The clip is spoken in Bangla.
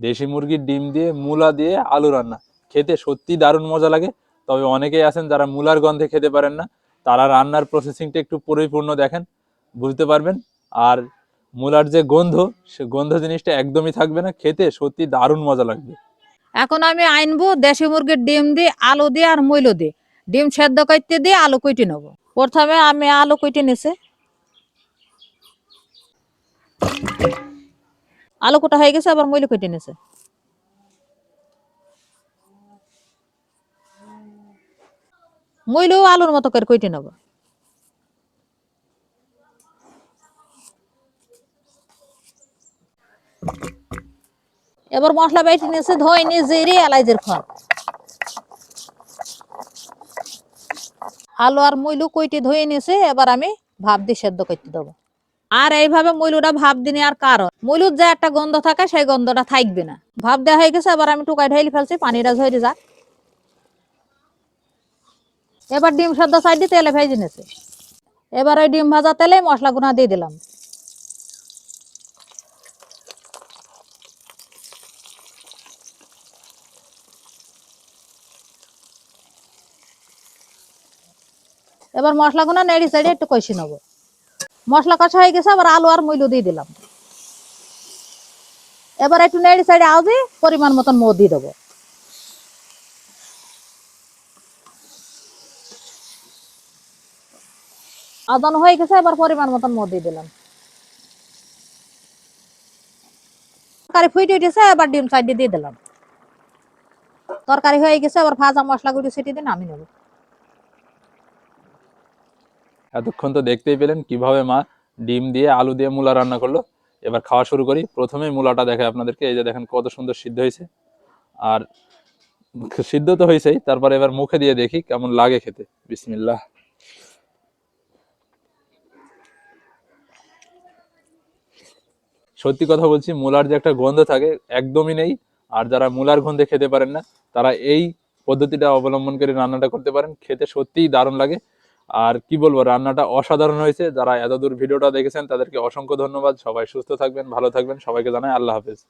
দেশি মুরগির ডিম দিয়ে, মূলা দিয়ে আলু রান্না। খেতে সত্যি দারুণ মজা লাগে, তবে অনেকেই আছেন যারা মূলার গন্ধে খেতে পারেন না। তারা রান্নার প্রসেসিংটা একটু পরিপূর্ণ দেখেন, বুঝতে পারবেন। আর মূলার যে গন্ধ, সে গন্ধ জিনিসটা একদমই থাকবে না, খেতে সত্যি দারুণ মজা লাগবে। এখন আমি আনব দেশি মুরগির ডিম দিয়ে, আলু দিয়ে আর মইল দিয়ে। ডিম সেদ্ধ করতে দিয়ে আলু কুইটে নেব। প্রথমে আমি আলু কুইটে নিছি। আলু কুটা হয়ে গেছে, আবার মইল কুইটে নিছে। মইলেও আলুর মতো করে কুইটে নেব। এবার মশলা বেটে নিয়েছে ধোয় নিয়ে জিরে এলাইজের খড়। আলু আর মইলু কইটি ধুয়ে নিয়েছে এবার আমি ভাব দিয়ে সেদ্ধ করতে দেবো। আর এইভাবে মইলুটা ভাব দিনে আর কারণ। মইলুর যে একটা গন্ধ থাকে, সেই গন্ধটা থাকবে না। ভাব দেওয়া হয়ে গেছে, এবার আমি টুকাই ঢাইলি ফেলছি, পানিটা ঝরে যাক। এবার ডিম সেদ্ধ সাইড দিয়ে তেলে ভেজে নিয়েছে। এবার ওই ডিম ভাজা তেলে মশলা গুঁড়া দিয়ে দিলাম। এবার মশলা মশলাগুলো নেড়ি সাইডে একটু কষি নেব। মশলা কষা হয়ে গেছে, আবার আলু আর মইলু দিয়ে দিলাম। এবার একটু নেড়ি সাইডে আউজি পরিমাণ মতন মো দিয়ে দেবো। আদান হয়ে গেছে, এবার পরিমাণ মতন মো দিয়ে দিলাম। তরকারি ফুটে উঠেছে, এবার ডিম সাইডে দিয়ে দিলাম। তরকারি হয়ে গেছে আবার ভাজা মশলা গুঁড়ি ছিটিয়ে দিন আমি নেব। এতক্ষণ তো দেখতেই পেলেন কীভাবে মা ডিম দিয়ে আলু দিয়ে মূলা রান্না করল। এবার খাওয়া শুরু করি। প্রথমেই মূলাটা দেখে আপনাদেরকে। এই যে দেখেন কত সুন্দর সিদ্ধ হয়েছে। আর সিদ্ধ তো হয়েছেই। তারপর এবার মুখে দিয়ে দেখি কেমন লাগে খেতে। বিসমিল্লাহ। সত্যি কথা বলছি, মূলার যে একটা গন্ধ থাকে একদমই নেই। আর যারা মূলার গন্ধে খেতে পারেন না, তারা এই পদ্ধতিটা অবলম্বন করে রান্নাটা করতে পারেন। খেতে সত্যিই দারুণ লাগে। আর কি বলব, রান্নাটা অসাধারণ হয়েছে। যারা এতদূর ভিডিওটা দেখেছেন, তাদেরকে অসংখ্য ধন্যবাদ। সবাই সুস্থ থাকবেন, ভালো থাকবেন। সবাইকে জানাই আল্লাহ হাফেজ।